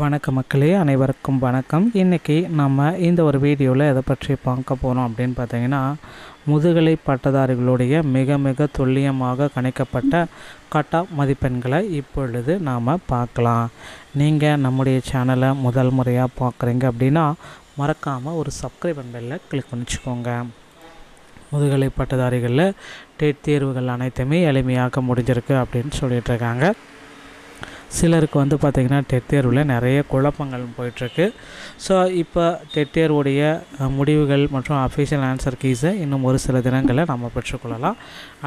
வணக்க மக்களே அனைவருக்கும் வணக்கம். இன்றைக்கி நம்ம இந்த ஒரு வீடியோவில் எதை பற்றி பார்க்க போகிறோம் அப்படின்னு பார்த்தீங்கன்னா முதுகலை பட்டதாரிகளுடைய மிக மிக துல்லியமாக கணிக்கப்பட்ட கட் ஆஃப் மதிப்பெண்களை இப்பொழுது நாம் பார்க்கலாம். நீங்கள் நம்முடைய சேனலை முதல் முறையாக பார்க்குறீங்க அப்படின்னா மறக்காமல் ஒரு சப்ஸ்கிரைப் பெல்ல கிளிக் பண்ணிச்சுக்கோங்க. முதுகலை பட்டதாரிகளில் டெட் தேர்வுகள் அனைத்துமே எளிமையாக முடிஞ்சிருக்கு அப்படின்னு சொல்லிகிட்ருக்காங்க சிலருக்கு வந்து பார்த்திங்கன்னா டெட் தேர்வில் நிறைய குழப்பங்கள் போயிட்டுருக்கு. ஸோ இப்போ டெட் தேர்வுடைய முடிவுகள் மற்றும் அஃபிஷியல் ஆன்சர் கீஸை இன்னும் ஒரு சில தினங்களில் நம்ம பெற்றுக்கொள்ளலாம்.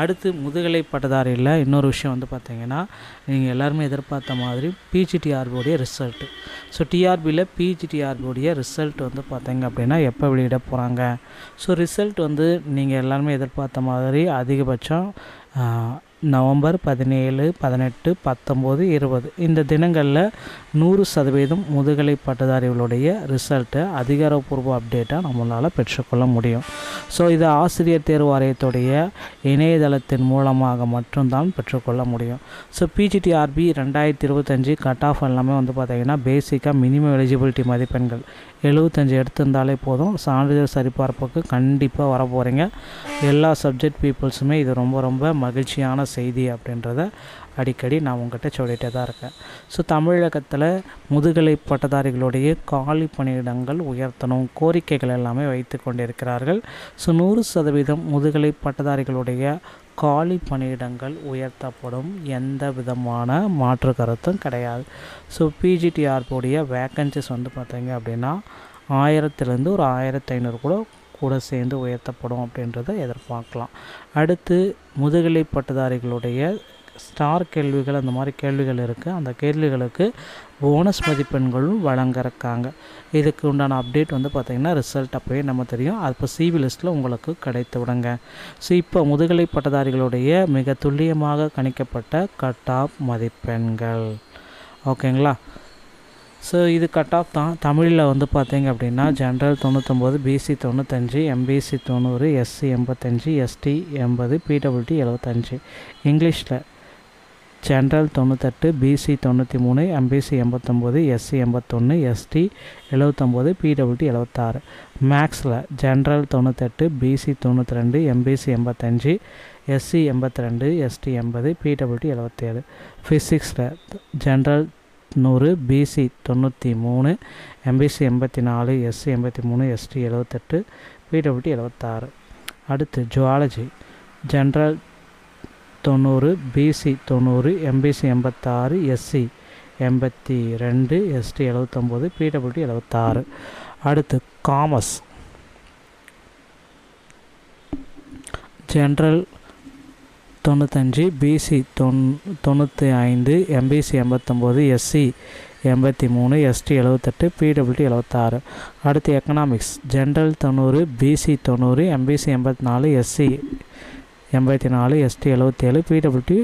அடுத்து முதுகலை பட்டதாரியில் இன்னொரு விஷயம் வந்து பார்த்திங்கன்னா நீங்கள் எல்லாருமே எதிர்பார்த்த மாதிரி பிஜிடிஆர்பியோடைய ரிசல்ட்டு ஸோ டிஆர்பியில் பிஜிடிஆர்பியோடைய ரிசல்ட் வந்து பார்த்திங்க அப்படின்னா எப்போ வெளியிட போகிறாங்க ஸோ ரிசல்ட் வந்து நீங்கள் எல்லாருமே எதிர்பார்த்த மாதிரி அதிகபட்சம் நவம்பர் பதினேழு பதினெட்டு பத்தொம்போது இருபது. இந்த தினங்களில் நூறு சதவீதம் முதுகலை பட்டதாரிகளுடைய ரிசல்ட்டை அதிகாரப்பூர்வ அப்டேட்டாக நம்மளால் பெற்றுக்கொள்ள முடியும். ஸோ இது ஆசிரியர் தேர்வு வாரியத்துடைய இணையதளத்தின் மூலமாக மட்டும்தான் பெற்றுக்கொள்ள முடியும். ஸோ பிஜிடிஆர்பி ரெண்டாயிரத்தி இருபத்தஞ்சி கட் ஆஃப் எல்லாமே வந்து பார்த்திங்கன்னா பேசிக்காக மினிமம் எலிஜிபிலிட்டி மதிப்பெண்கள். எழுபத்தஞ்சு எடுத்திருந்தாலே போதும். சான்றிதழ் சரிபார்ப்புக்கு கண்டிப்பாக வர போகிறீங்க எல்லா சப்ஜெக்ட் பீப்புள்ஸுமே இது ரொம்ப ரொம்ப மகிழ்ச்சியான செய்தி அப்படின்றத அடிக்கடி நான் உங்கள்கிட்ட சொல்லிகிட்டே தான் இருக்கேன். ஸோ தமிழகத்தில் முதுகலை பட்டதாரிகளுடைய காலி பணியிடங்கள் உயர்த்தணும். கோரிக்கைகள் எல்லாமே வைத்து கொண்டிருக்கிறார்கள். ஸோ நூறு சதவீதம் முதுகலை பட்டதாரிகளுடைய காலி பணியிடங்கள் உயர்த்தப்படும் எந்த விதமான மாற்று கருத்தும் கிடையாது. ஸோ பிஜிடிஆர்புடைய வேக்கன்சிஸ் வந்து பார்த்தீங்க அப்படின்னா ஆயிரத்துலேருந்து ஒரு ஆயிரத்தி ஐநூறு கூட கூட சேர்ந்து உயர்த்தப்படும் அப்படின்றத எதிர்பார்க்கலாம். அடுத்து முதுகலை பட்டதாரிகளுடைய ஸ்டார் கேள்விகள் அந்த மாதிரி கேள்விகள் இருக்குது அந்த கேள்விகளுக்கு போனஸ் மதிப்பெண்களும் வழங்கிருக்காங்க இதுக்கு உண்டான அப்டேட் வந்து பார்த்திங்கன்னா ரிசல்ட் அப்போயே நம்ம தெரியும். அது இப்போ சிவி லிஸ்ட்டில் உங்களுக்கு கிடைத்து விடுங்க. ஸோ இப்போ முதுகலை பட்டதாரிகளுடைய மிக துல்லியமாக கணிக்கப்பட்ட கட் ஆஃப் மதிப்பெண்கள். ஓகேங்களா? ஸோ இது கட் ஆஃப் தான். தமிழில் வந்து பார்த்தீங்க அப்படின்னா ஜென்ரல் தொண்ணூத்தொம்பது பிசி தொண்ணூத்தஞ்சு எம்பிசி தொண்ணூறு எஸ்சி எண்பத்தஞ்சு எஸ்டி எண்பது பிடபிள்டி எழுபத்தஞ்சு இங்கிலீஷில் ஜென்ரல் தொண்ணூத்தெட்டு பிசி தொண்ணூற்றி மூணு எம்பிசி எண்பத்தொம்போது எஸ்சி எண்பத்தொன்று எஸ்டி எழுபத்தொம்போது பிடபிள்டி எழுபத்தாறு மேக்ஸில் ஜென்ரல் தொண்ணூத்தெட்டு பிசி தொண்ணூற்றி ரெண்டு எம்பிசி எண்பத்தஞ்சு எஸ்சி எண்பத்தி ரெண்டு எஸ்டி எண்பது பிடபிள்டி எழுபத்தேழு ஃபிசிக்ஸில் ஜென்ரல் நூறு பிசி தொண்ணூற்றி மூணு எம்பிசி எண்பத்தி நாலு எஸ்சி எண்பத்தி மூணு எஸ்டி எழுபத்தெட்டு பிடபிள்டி எழுபத்தாறு அடுத்து ஜுவாலஜி ஜென்ரல் தொண்ணூறு பிசி தொண்ணூறு எம்பிசி எண்பத்தாறு எஸ்சி எண்பத்தி ரெண்டு எஸ்டி எழுபத்தொம்போது பிடபிள்டி எழுபத்தாறு அடுத்து காமர்ஸ் ஜென்ரல் தொண்ணூத்தஞ்சு பிசி தொண் தொண்ணூற்றி ஐந்து எம்பிசி எண்பத்தொம்போது எஸ்சி எண்பத்தி மூணு எஸ்டி எழுபத்தெட்டு பிடபிள்டி எழுபத்தாறு அடுத்து எக்கனாமிக்ஸ் ஜென்ரல் தொண்ணூறு பிசி தொண்ணூறு எம்பிசி எண்பத்தி நாலு எஸ்சி எண்பத்தி நாலு எஸ்டி எழுபத்தேழு பிடபிள்டி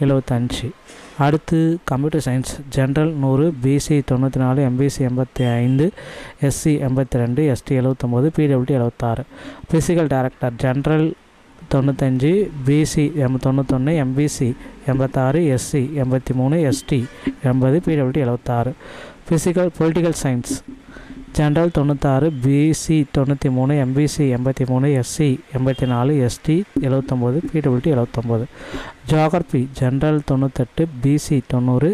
எழுபத்தஞ்சு அடுத்து கம்ப்யூட்டர் சயின்ஸ் ஜென்ரல் நூறு பிசி தொண்ணூற்றி நாலு எம்பிசி எண்பத்தி ஐந்து எஸ்சி எண்பத்தி ரெண்டு எஸ்டி எழுபத்தொம்போது பிடபிள்டி எழுபத்தாறு ஃபிசிக்கல் டைரக்டர் ஜென்ரல் தொண்ணூத்தஞ்சு பிசி எம் தொண்ணூத்தொன்று எம்பிசி எண்பத்தாறு எஸ்சி எண்பத்தி மூணு எஸ்டி எண்பது பிடபிள்டி எழுபத்தாறு ஃபிசிக்கல் பொலிட்டிக்கல் சயின்ஸ் ஜென்ரல் தொண்ணூத்தாறு பிசி தொண்ணூற்றி மூணு எம்பிசி எண்பத்தி மூணு எஸ்சி எண்பத்தி நாலு எஸ்டி எழுபத்தொம்போது பிடபிள்டி எழுபத்தொம்போது ஜியாகிரபி ஜென்ரல் தொண்ணூத்தெட்டு பிசி தொண்ணூறு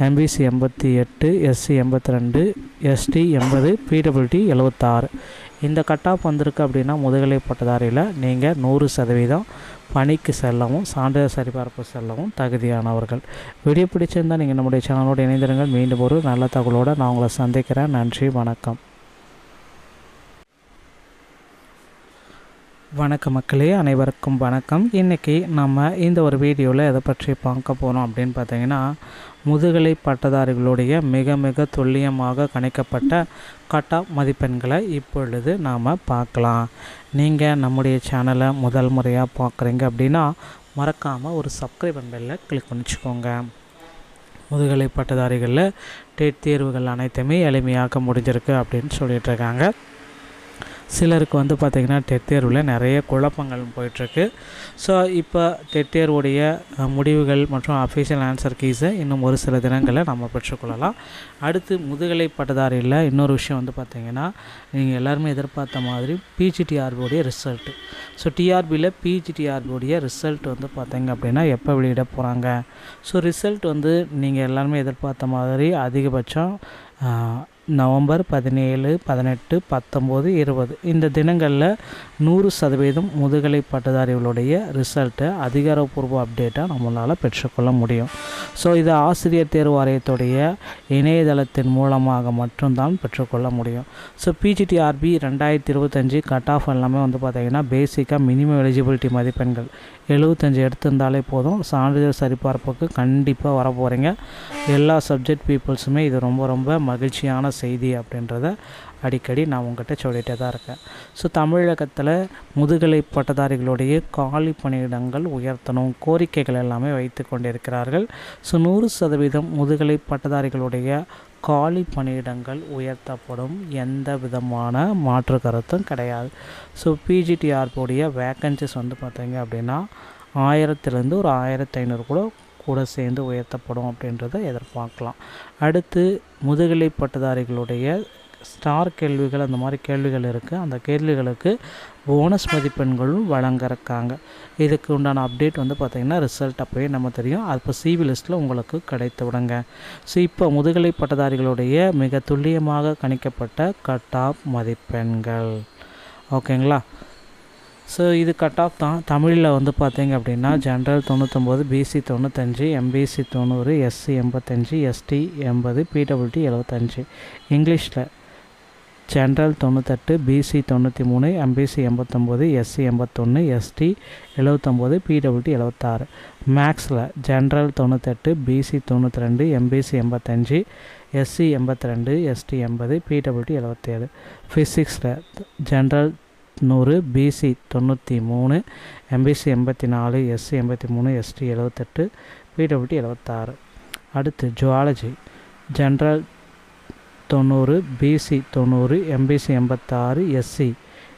எம்பிசி எண்பத்தி எட்டு எஸ்சி எண்பத்தி ரெண்டு எஸ்டி எண்பது பிடபிள்டி எழுபத்தாறு இந்த கட் ஆஃப் வந்திருக்கு அப்படின்னா முதுகலை பட்டதாரியில் நீங்கள் நூறு சதவீதம் பணிக்கு செல்லவும் சான்றிதழ் சரிபார்ப்பு செல்லவும் தகுதியானவர்கள். வீடியோ பிடிச்சிருந்தால் நீங்கள் நம்முடைய சேனலோடு இணைந்திருங்கள். மீண்டும் ஒரு நல்ல தகவலோடு நான் உங்களை சந்திக்கிறேன். நன்றி வணக்கம். வணக்க மக்களே அனைவருக்கும் வணக்கம். இன்றைக்கி நம்ம இந்த ஒரு வீடியோவில் எதை பற்றி பார்க்க போகிறோம் அப்படின்னு பார்த்தீங்கன்னா முதுகலை பட்டதாரிகளுடைய மிக மிக துல்லியமாக கணிக்கப்பட்ட கட் ஆஃப் மதிப்பெண்களை இப்பொழுது நாம் பார்க்கலாம். நீங்கள் நம்முடைய சேனலை முதல் முறையாக பார்க்குறீங்க அப்படின்னா மறக்காமல் ஒரு சப்ஸ்கிரைப் பெல்ல கிளிக் பண்ணிச்சுக்கோங்க. முதுகலை பட்டதாரிகளில் டெட் தேர்வுகள் அனைத்துமே எளிமையாக முடிஞ்சிருக்கு அப்படின்னு சொல்லிட்டு இருக்காங்க. சிலருக்கு வந்து பார்த்திங்கன்னா டெட் தேர்வில் நிறைய குழப்பங்கள் போயிட்டுருக்கு. ஸோ இப்போ டெட் தேர்வுடைய முடிவுகள் மற்றும் அஃபிஷியல் ஆன்சர் கீஸை இன்னும் ஒரு சில தினங்களில் நம்ம பெற்றுக்கொள்ளலாம். அடுத்து முதுகலை பட்டதாரியில் இன்னொரு விஷயம் வந்து பார்த்திங்கன்னா நீங்கள் எல்லாருமே எதிர்பார்த்த மாதிரி பிஜிடிஆர்பியோடைய ரிசல்ட்டு ஸோ டிஆர்பியில் பிஜிடிஆர்பியோடைய ரிசல்ட் வந்து பார்த்திங்க அப்படின்னா எப்போ வெளியிட போகிறாங்க ஸோ ரிசல்ட் வந்து நீங்கள் எல்லாருமே எதிர்பார்த்த மாதிரி அதிகபட்சம் நவம்பர் பதினேழு பதினெட்டு பத்தொம்போது இருபது. இந்த தினங்களில் நூறு சதவீதம் முதுகலை பட்டதாரிகளுடைய ரிசல்ட்டை அதிகாரப்பூர்வ அப்டேட்டாக நம்மளால் பெற்றுக்கொள்ள முடியும். ஸோ இது ஆசிரியர் தேர்வு வாரியத்துடைய இணையதளத்தின் மூலமாக மட்டும்தான் பெற்றுக்கொள்ள முடியும். ஸோ பிஜிடிஆர்பி ரெண்டாயிரத்தி இருபத்தஞ்சி கட் ஆஃப் எல்லாமே வந்து பார்த்திங்கன்னா பேசிக்காக மினிமம் எலிஜிபிலிட்டி மதிப்பெண்கள். எழுபத்தஞ்சு எடுத்திருந்தாலே போதும். சான்றிதழ் சரிபார்ப்புக்கு கண்டிப்பாக வர போகிறீங்க எல்லா சப்ஜெக்ட் பீப்புள்ஸுமே இது ரொம்ப ரொம்ப மகிழ்ச்சியான செய்தி அப்படின்றத அடிக்கடி நான் உங்கள்கிட்ட சொல்லிகிட்டே தான் இருக்கேன். ஸோ தமிழகத்தில் முதுகலை பட்டதாரிகளுடைய காலி பணியிடங்கள் உயர்த்தணும் கோரிக்கைகள் எல்லாமே வைத்து கொண்டிருக்கிறார்கள். ஸோ நூறு சதவீதம் முதுகலை பட்டதாரிகளுடைய காலி பணியிடங்கள் உயர்த்தப்படும் எந்த விதமான மாற்று கருத்தும் கிடையாது. ஸோ பிஜிடிஆர்புடைய வேக்கன்சிஸ் வந்து பார்த்தீங்க அப்படின்னா ஆயிரத்துலேருந்து ஒரு ஆயிரத்தி ஐநூறு கூட கூட சேர்ந்து உயர்த்தப்படும் அப்படின்றத எதிர்பார்க்கலாம். அடுத்து முதுகலை பட்டதாரிகளுடைய ஸ்டார் கேள்விகள் அந்த மாதிரி கேள்விகள் இருக்குது அந்த கேள்விகளுக்கு போனஸ் மதிப்பெண்களும் வழங்கிருக்காங்க இதுக்கு உண்டான அப்டேட் வந்து பார்த்திங்கன்னா ரிசல்ட் அப்போயே நம்ம தெரியும். அது இப்போ சிவி லிஸ்ட்டில் உங்களுக்கு கிடைத்து விடுங்க. ஸோ இப்போ முதுகலை பட்டதாரிகளுடைய மிக துல்லியமாக கணிக்கப்பட்ட கட் ஆஃப் மதிப்பெண்கள் ஓகேங்களா ஸோ இது கட் ஆஃப் தான். தமிழில் வந்து பார்த்தீங்க அப்படின்னா ஜென்ரல் தொண்ணூத்தொம்பது பிசி தொண்ணூத்தஞ்சு எம்பிசி தொண்ணூறு எஸ்சி எண்பத்தஞ்சு எஸ்டி எண்பது பிடபிள்டி எழுபத்தஞ்சு இங்கிலீஷில் ஜென்ரல் தொண்ணூத்தெட்டு பிசி தொண்ணூற்றி மூணு எம்பிசி எண்பத்தொம்போது எஸ்சி எண்பத்தொன்று எஸ்டி எழுபத்தொம்போது பிடபிள்டி எழுபத்தாறு மேக்ஸில் ஜென்ரல் தொண்ணூத்தெட்டு பிசி தொண்ணூற்றி ரெண்டு எம்பிசி எண்பத்தஞ்சு எஸ்சி எண்பத்தி ரெண்டு எஸ்டி எண்பது பிடபிள்டி எழுபத்தேழு ஃபிசிக்ஸில் ஜென்ரல் நூறு பிசி தொண்ணூற்றி மூணு எம்பிசி எண்பத்தி நாலு எஸ்சி எண்பத்தி மூணு எஸ்டி எழுபத்தெட்டு பிடபிள்டி எழுபத்தாறு அடுத்து ஜுவாலஜி. ஜென்ரல் தொண்ணூறு பிசி தொண்ணூறு எம்பிசி எண்பத்தாறு எஸ்சி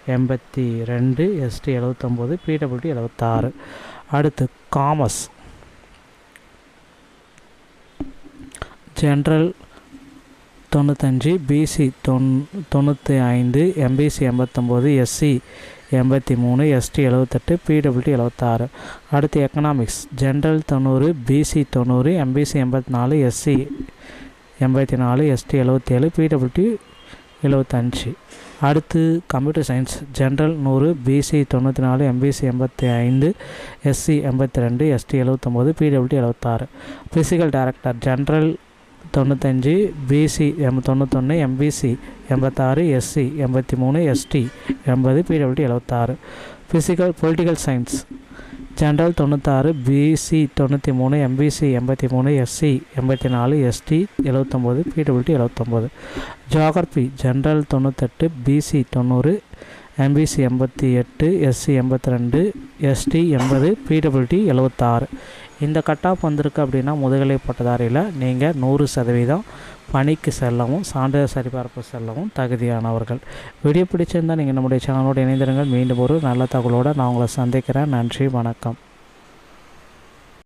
எண்பத்தி ரெண்டு எஸ்டி எழுபத்தொம்போது பிடபிள்டி எழுபத்தாறு அடுத்து காமர்ஸ். ஜென்ரல் தொண்ணூத்தஞ்சு பிசி தொன் தொண்ணூற்றி ஐந்து எம்பிசி எண்பத்தொம்போது எஸ்சி எண்பத்தி மூணு எஸ்டி எழுபத்தெட்டு பிடபிள்டி எழுபத்தாறு அடுத்து எக்கனாமிக்ஸ் ஜென்ரல் தொண்ணூறு பிசி தொண்ணூறு எம்பிசி எண்பத்தி நாலு எஸ்சி எண்பத்தி நாலு எஸ்டி எழுபத்தேழு பிடபிள்டி எழுபத்தஞ்சு அடுத்து கம்ப்யூட்டர் சயின்ஸ் ஜென்ரல் நூறு பிசி தொண்ணூற்றி நாலு எம்பிசி எண்பத்தி ஐந்து எஸ்சி எண்பத்தி ரெண்டு எஸ்டி எழுபத்தொம்போது பிடபிள்டி எழுபத்தாறு ஃபிசிக்கல் டைரக்டர் ஜென்ரல் தொண்ணூத்தஞ்சு பிசி எம் தொண்ணூத்தொன்று எம்பிசி எண்பத்தாறு எஸ்சி எண்பத்தி மூணு எஸ்டி எண்பது பிடபிள்டி எழுபத்தாறு ஃபிசிக்கல் பொலிட்டிக்கல் சயின்ஸ் ஜென்ரல் தொண்ணூத்தாறு பிசி தொண்ணூற்றி மூணு எம்பிசி எண்பத்தி மூணு எஸ்சி எண்பத்தி நாலு எஸ்டி எழுபத்தொம்போது பிடபிள்டி எழுபத்தொம்போது ஜியாகிரபி ஜென்ரல் தொண்ணூத்தெட்டு பிசி தொண்ணூறு எம்பிசி எண்பத்தி எட்டு எஸ்சி எண்பத்தி ரெண்டு எஸ்டி எண்பது பிடபிள்டி எழுபத்தாறு இந்த கட் ஆஃப் வந்திருக்கு அப்படின்னா முதுகலை பட்டதாரியில் நீங்கள் நூறு சதவீதம் பணிக்கு செல்லவும் சான்றிதழ் சரிபார்ப்பு செல்லவும் தகுதியானவர்கள். வீடியோ பிடிச்சிருந்தால் நீங்கள் நம்முடைய சேனலோடு இணைந்திருங்கள். மீண்டும் ஒரு நல்ல தகவலோடு நான் உங்களை சந்திக்கிறேன். நன்றி வணக்கம்.